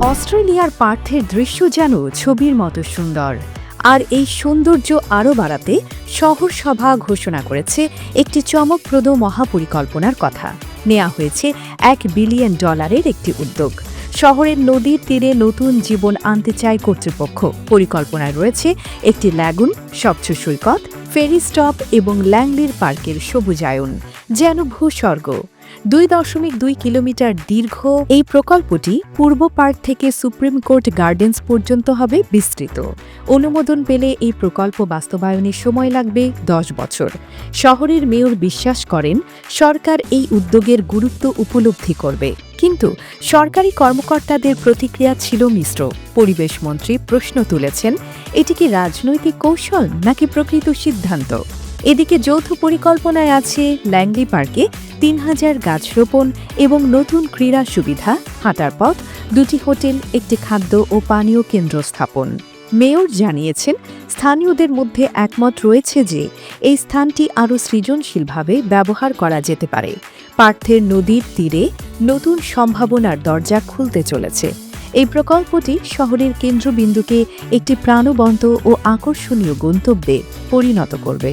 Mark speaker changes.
Speaker 1: অস্ট্রেলিয়ার পার্থের দৃশ্য যেন ছবির মতো সুন্দর। আর এই সৌন্দর্য আরও বাড়াতে শহর সভা ঘোষণা করেছে একটি চমকপ্রদ মহাপরিকল্পনার কথা। নেওয়া হয়েছে এক বিলিয়ন ডলারের একটি উদ্যোগ। শহরের নদীর তীরে নতুন জীবন আনতে চায় কর্তৃপক্ষ। পরিকল্পনায় রয়েছে একটি ল্যাগুন, স্বচ্ছ সৈকত, ফেরি স্টপ এবং ল্যাংলির পার্কের সবুজায়ন। যেন ভূস্বর্গ। দুই দশমিক দুই কিলোমিটার দীর্ঘ, এই প্রকল্পটি পূর্ব পার্ক থেকে সুপ্রিম কোর্ট গার্ডেন্স পর্যন্ত হবে বিস্তৃত। অনুমোদন পেলে এই প্রকল্প বাস্তবায়নে সময় লাগবে দশ বছর। শহরের মেয়র বিশ্বাস করেন, সরকার এই উদ্যোগের গুরুত্ব উপলব্ধি করবে। কিন্তু সরকারি কর্মকর্তাদের প্রতিক্রিয়া ছিল মিশ্র। পরিবেশ মন্ত্রী প্রশ্ন তুলেছেন, এটি কি রাজনৈতিক কৌশল নাকি প্রকৃত সিদ্ধান্ত? এদিকে যৌথ পরিকল্পনায় আছে ল্যাংলি পার্কে তিন হাজার গাছ রোপণ এবং নতুন ক্রীড়া সুবিধা, হাঁটার পথ, দুটি হোটেল, একটি খাদ্য ও পানীয় কেন্দ্র স্থাপন। মেয়র জানিয়েছেন, স্থানীয়দের মধ্যে একমত রয়েছে যে এই স্থানটি আরও সৃজনশীলভাবে ব্যবহার করা যেতে পারে। পার্থের নদীর তীরে নতুন সম্ভাবনার দরজা খুলতে চলেছে। এই প্রকল্পটি শহরের কেন্দ্রবিন্দুকে একটি প্রাণবন্ত ও আকর্ষণীয় গন্তব্যে পরিণত করবে।